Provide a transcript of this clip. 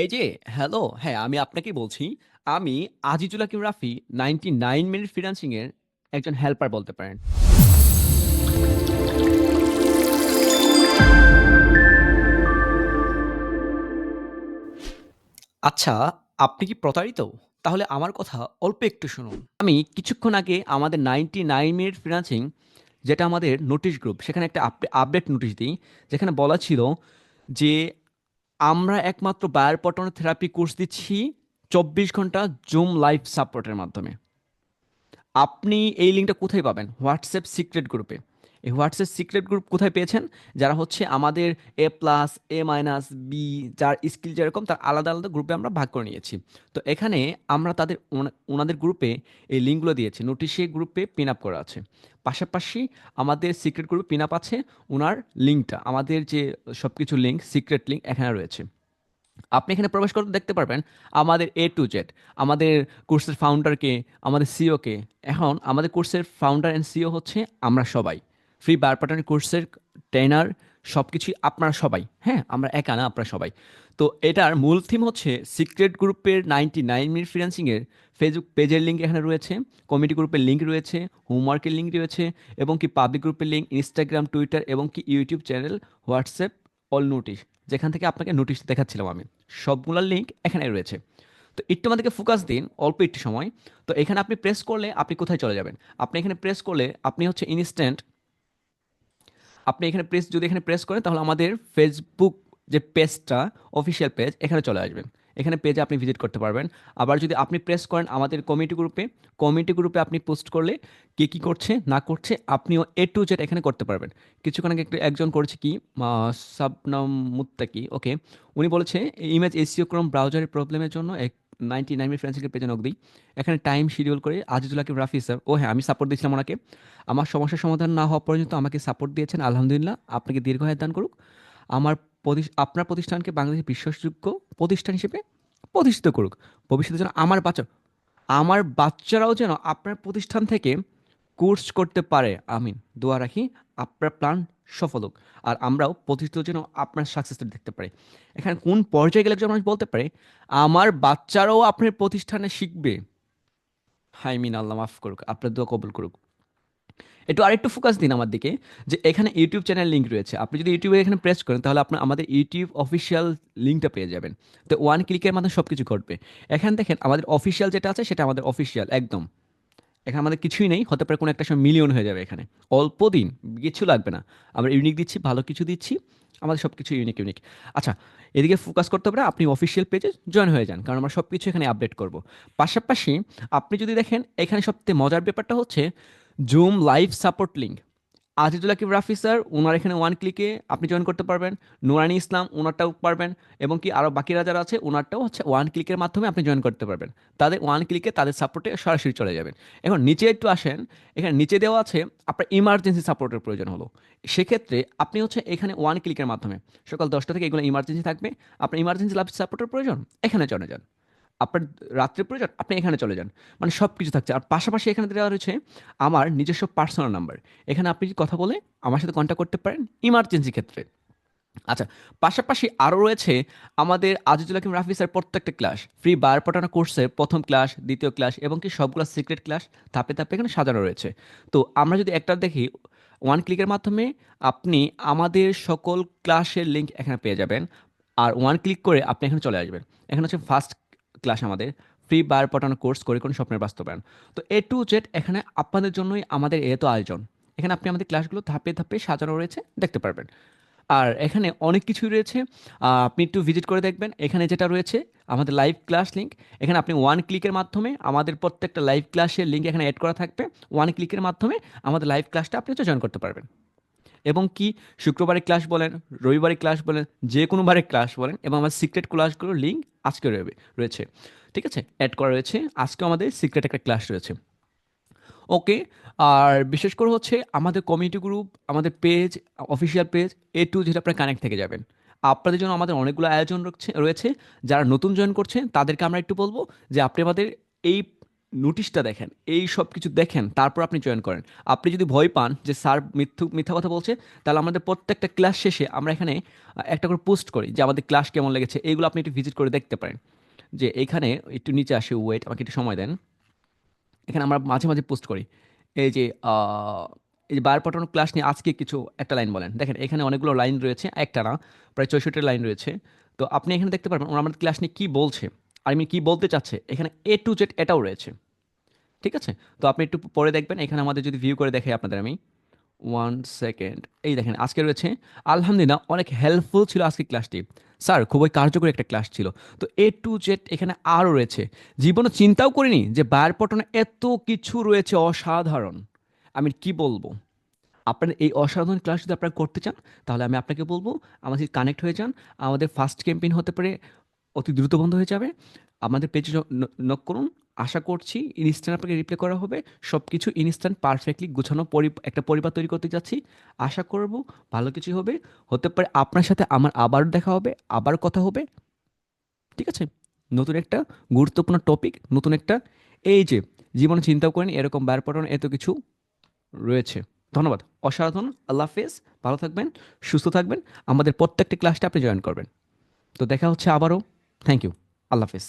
এই যে হ্যালো, হ্যাঁ, আমি আপনাকেই বলছি। আমি আজিজুল হাকিম রাফি 99 মিনিট ফ্রিল্যান্সিং এর একজন হেল্পার বলতে পারেন। আচ্ছা, আপনি কি প্রতারিত? তাহলে আমার কথা অল্প একটু শুনুন। আমি কিছুক্ষণ আগে আমাদের 99 মিনিট ফ্রিল্যান্সিং যেটা আমাদের নোটিশ গ্রুপ, সেখানে একটা আপডে আপডেট নোটিশ দিই। যেখানে বলা ছিল যে, আমরা একমাত্র বায়ার পটন থেরাপি কোর্স দিচ্ছি 24 ঘণ্টা জুম লাইভ সাপোর্টের মাধ্যমে। আপনি এই লিঙ্কটা কোথায় পাবেন? হোয়াটসঅ্যাপ সিক্রেট গ্রুপে। এই হোয়াটসঅ্যাপ সিক্রেট গ্রুপ কোথায় পেয়েছেন? যারা হচ্ছে আমাদের A plus, A minus, B যার স্কিল যেরকম তার আলাদা, আলাদা গ্রুপে আমরা ভাগ করে নিয়েছি। তো এখানে আমরা তাদের ওনাদের গ্রুপে এই লিঙ্কগুলো দিয়েছি। নোটিশে গ্রুপে পিন আপ করা আছে। পাশাপাশি আমাদের সিক্রেট গ্রুপে পিন আপ আছে ওনার লিঙ্কটা। আমাদের যে সব কিছু লিঙ্ক, সিক্রেট লিঙ্ক এখানে রয়েছে। আপনি এখানে প্রবেশ করতে দেখতে পারবেন আমাদের এ টু জেড আমাদের কোর্সের ফাউন্ডারকে আমাদের সিওকে এখন আমাদের কোর্সের ফাউন্ডার অ্যান্ড সিও হচ্ছে আমরা সবাই ফ্রি বার পাটার কোর্সের ট্রেনার সব কিছুই আপনারা সবাই হ্যাঁ আমরা একা না, আপনারা সবাই। তো এটার মূল থিম হচ্ছে সিক্রেট গ্রুপের নাইনটি নাইন মিনিট ফ্রিল্যান্সিংয়ের ফেসবুক পেজের লিঙ্ক এখানে রয়েছে কমিটি গ্রুপের লিঙ্ক রয়েছে হোমওয়ার্কের লিঙ্ক রয়েছে, এবং কি পাবলিক গ্রুপের লিঙ্ক ইনস্টাগ্রাম টুইটার এবং কি YouTube channel WhatsApp all notice যেখান থেকে আপনাকে নোটিশ দেখাচ্ছিলাম আমি। সবগুলোর লিঙ্ক এখানে রয়েছে। তো একটু আমাদেরকে ফোকাস দিন, অল্প একটু সময়। তো এখানে আপনি প্রেস করলে আপনি কোথায় চলে যাবেন? আপনি এখানে প্রেস করলে আপনি হচ্ছে ইনস্ট্যান্ট আপনি এখানে প্রেস যদি এখানে প্রেস করেন, তাহলে আমাদের ফেসবুক যে পেজটা অফিসিয়াল পেজ এখানে চলে আসবেন এখানে পেজে আপনি ভিজিট করতে পারবেন। আবার যদি আপনি প্রেস করেন আমাদের কমিটি গ্রুপে কমিটি গ্রুপে আপনি পোস্ট করলে কে কী করছে, না করছে, আপনিও এ টু জেড এখানে করতে পারবেন। কিছুক্ষণ আগে একটু একজন করেছে কি সাবনাম মুত্তাকি ওকে উনি বলেছে ইমেজ এসিও ক্রম ব্রাউজারের প্রবলেমের জন্য এক নাইনটি নাইন ফ্রেন্সিকের পেজে নক দিই এখানে টাইম শিডিউল করে আজিজুল হাকিম, রাফি স্যার ও হ্যাঁ আমি সাপোর্ট দিয়েছিলাম ওনাকে। আমার সমস্যার সমাধান না হওয়া পর্যন্ত আমাকে সাপোর্ট দিয়েছেন, আলহামদুলিল্লাহ। আপনাকে দীর্ঘায়ু দান করুক। আমার আপনার প্রতিষ্ঠানকে বাংলাদেশের বিশ্বাসযোগ্য প্রতিষ্ঠান হিসেবে প্রতিষ্ঠিত করুক। ভবিষ্যতে যেন আমার বাচ্চা আমার বাচ্চারাও যেন আপনার প্রতিষ্ঠান থেকে কোর্স করতে পারে। আমিন। দোয়া রাখি। আপনার প্ল্যান সফল হোক। আর আমরাও প্রতিষ্ঠিত যেন আপনার সাকসেস দেখতে পারি। এখানে কোন পর্যায়ে গেলে মানুষ বলতে পারে, আমার বাচ্চারাও আপনার প্রতিষ্ঠানে শিখবে। হাই মিন আল্লাহ মাফ করুক, আপনার দোয়া কবুল করুক। একটু আরেকটু ফোকাস দিন আমার দিকে, যে এখানে ইউটিউব চ্যানেল লিঙ্ক রয়েছে। আপনি যদি ইউটিউবে এখানে প্রেস করেন, তাহলে আপনার আমাদের ইউটিউব অফিসিয়াল লিঙ্কটা পেয়ে যাবেন। তো ওয়ান ক্লিকের মাধ্যমে সব কিছু ঘটবে। এখানে দেখেন, আমাদের অফিসিয়াল যেটা আছে, সেটা আমাদের অফিসিয়াল একদম। এখানে আমাদের কিছুই নেই, হতে পারে কোনো একটা সময় মিলিয়ন হয়ে যাবে এখানে। অল্প দিন, কিছু লাগবে না। আমরা ইউনিক দিচ্ছি, ভালো কিছু দিচ্ছি, আমাদের সব কিছু ইউনিক ইউনিক আচ্ছা এদিকে ফোকাস করতে পারে আপনি অফিসিয়াল পেজে জয়েন হয়ে যান, কারণ আমরা সব কিছু এখানে আপডেট করব। পাশাপাশি আপনি যদি দেখেন, এখানে সবচেয়ে মজার ব্যাপারটা হচ্ছে zoom live support link Azizul Akib Rafi sir ওনার এখানে ওয়ান ক্লিকে আপনি জয়েন করতে পারবেন। নুরানি ইসলাম ওনারটাও পারবেন। এবং কি আরও বাকিরা যারা আছে ওনারটাও হচ্ছে ওয়ান ক্লিকের মাধ্যমে আপনি জয়েন করতে পারবেন। তাদের ওয়ান ক্লিকে তাদের সাপোর্টে সরাসরি চলে যাবেন। এখন নিচে একটু আসেন। এখানে নিচে দেওয়া আছে আপনার ইমার্জেন্সি সাপোর্টের প্রয়োজন হলো। সেক্ষেত্রে আপনি হচ্ছে এখানে ওয়ান ক্লিকের মাধ্যমে, সকাল দশটা থেকে এগুলো ইমার্জেন্সি থাকবে। আপনার ইমার্জেন্সি লাভ সাপোর্টের প্রয়োজন, এখানে চলে যান। আপনার রাত্রে প্রয়োজন আপনি এখানে চলে যান। মানে সব কিছু থাকছে। আর পাশাপাশি এখানে দেওয়া রয়েছে আমার নিজস্ব পার্সোনাল নাম্বার এখানে আপনি কথা বলে আমার সাথে কন্ট্যাক্ট করতে পারেন? ইমার্জেন্সি ক্ষেত্রে। আচ্ছা পাশাপাশি আরও রয়েছে আমাদের আজিজুল হাকিম রাফি স্যার প্রত্যেকটা ক্লাস ফ্রি বার পটানো কোর্সের প্রথম ক্লাস দ্বিতীয় ক্লাস এবং কি সবগুলো সিক্রেট ক্লাস ধাপে ধাপে এখানে সাজানো রয়েছে। তো আমরা যদি একটা দেখি ওয়ান ক্লিকের মাধ্যমে আপনি আমাদের সকল ক্লাসের লিঙ্ক এখানে পেয়ে যাবেন। আর ওয়ান ক্লিক করে আপনি এখানে চলে আসবেন। এখানে হচ্ছে ফার্স্ট ক্লাস আমাদের ফ্রি বার পটানো কোর্স করে কোন স্বপ্নের বাস্তবায়ন। তো এ টু জেড এখানে আপনাদের জন্যই আমাদের এত আয়োজন। এখানে আপনি আমাদের ক্লাসগুলো ধাপে ধাপে সাজানো রয়েছে, দেখতে পারবেন। আর এখানে অনেক কিছুই রয়েছে আপনি একটু ভিজিট করে দেখবেন। এখানে যেটা রয়েছে, আমাদের লাইভ ক্লাস লিঙ্ক এখানে আপনি ওয়ান ক্লিকের মাধ্যমে আমাদের প্রত্যেকটা লাইভ ক্লাসের লিঙ্ক এখানে অ্যাড করা থাকবে। ওয়ান ক্লিকের মাধ্যমে আমাদের লাইভ ক্লাসটা আপনি জয়েন করতে পারবেন। এবং কি শুক্রবারে ক্লাস বলেন রবিবারে ক্লাস বলেন, যে কোনো বারে ক্লাস বলেন, এবং আমার সিক্রেট ক্লাসগুলোর লিঙ্ক আজকে রয়েছে। ঠিক আছে? অ্যাড করা রয়েছে। আজকে আমাদের সিক্রেট একটা ক্লাস রয়েছে। ওকে আর বিশেষ করে হচ্ছে আমাদের কমিউনিটি গ্রুপ আমাদের পেজ অফিসিয়াল পেজ এ টু যেটা আপনার কানেক্ট থেকে যাবেন। আপনাদের জন্য আমাদের অনেকগুলো আয়োজন রয়েছে। যারা নতুন জয়েন করছেন, তাদেরকে আমরা একটু বলব যে আপনি আমাদের এই নোটিশটা দেখেন, এই সব কিছু দেখেন, তারপর আপনি জয়েন করেন। আপনি যদি ভয় পান যে স্যার মিথ্যু মিথ্যা কথা বলছে, তাহলে আমাদের প্রত্যেকটা ক্লাস শেষে আমরা এখানে একটা করে পোস্ট করি যে আমাদের ক্লাস কেমন লেগেছে, এইগুলো আপনি একটু ভিজিট করে দেখতে পারেন। যে এখানে একটু নিচে আসে ওয়েট আমাকে একটু সময় দেন। এখানে আমরা মাঝে মাঝে পোস্ট করি। এই যে এই যে বায়ার পাঠানো ক্লাস নিয়ে আজকে কিছু একটা লাইন বলেন। দেখেন, এখানে অনেকগুলো লাইন রয়েছে, একটা না, প্রায় চৌষট্টি লাইন রয়েছে। তো আপনি এখানে দেখতে পারবেন ওরা আমাদের ক্লাস নিয়ে কী বলছে, আর আমি কী বলতে চাচ্ছে, এখানে এ টু জেড এটাও রয়েছে। ঠিক আছে? তো আপনি একটু পরে দেখবেন, এখানে আমাদের যদি ভিউ করে দেখাই আপনাদের আমি। ওয়ান সেকেন্ড এই দেখেন, আজকে রয়েছে, আলহামদুলিল্লাহ, অনেক হেল্পফুল ছিল আজকে ক্লাসটি স্যার খুবই কার্যকরী একটা ক্লাস ছিল। তো এ টু জেড এখানে আরও রয়েছে। জীবনে চিন্তাও করিনি যে বায়ার পটনে এত কিছু রয়েছে অসাধারণ। আমি কি বলব? আপনার এই অসাধারণ ক্লাস যদি আপনারা করতে চান, তাহলে আমি আপনাকে বলব, আমাদের কানেক্ট হয়ে যান। আমাদের ফার্স্ট ক্যাম্পেইন হতে পারে অতি দ্রুত বন্ধ হয়ে যাবে। আমাদের পেজে নক করুন। আশা করছি ইনস্ট্যান্ট আপনাকে রিপ্লাই করা হবে। সব কিছু ইনস্ট্যান্ট পারফেক্টলি গুছানো একটা পরিবার তৈরি করতে যাচ্ছি। আশা করব ভালো কিছু হবে। হতে পারে আপনার সাথে আমার আবার দেখা হবে আবার কথা হবে। ঠিক আছে? নতুন একটা গুরুত্বপূর্ণ টপিক নতুন একটা, এই যে, জীবনে চিন্তাও করেন, এরকম বার পড়ানো, এত কিছু রয়েছে। ধন্যবাদ। অসাধারণ আল্লাহ হাফেজ। ভালো থাকবেন, সুস্থ থাকবেন। আমাদের প্রত্যেকটি ক্লাসটা আপনি জয়েন করবেন। তো দেখা হচ্ছে আবারও। থ্যাংক ইউ আল্লাহ হাফেজ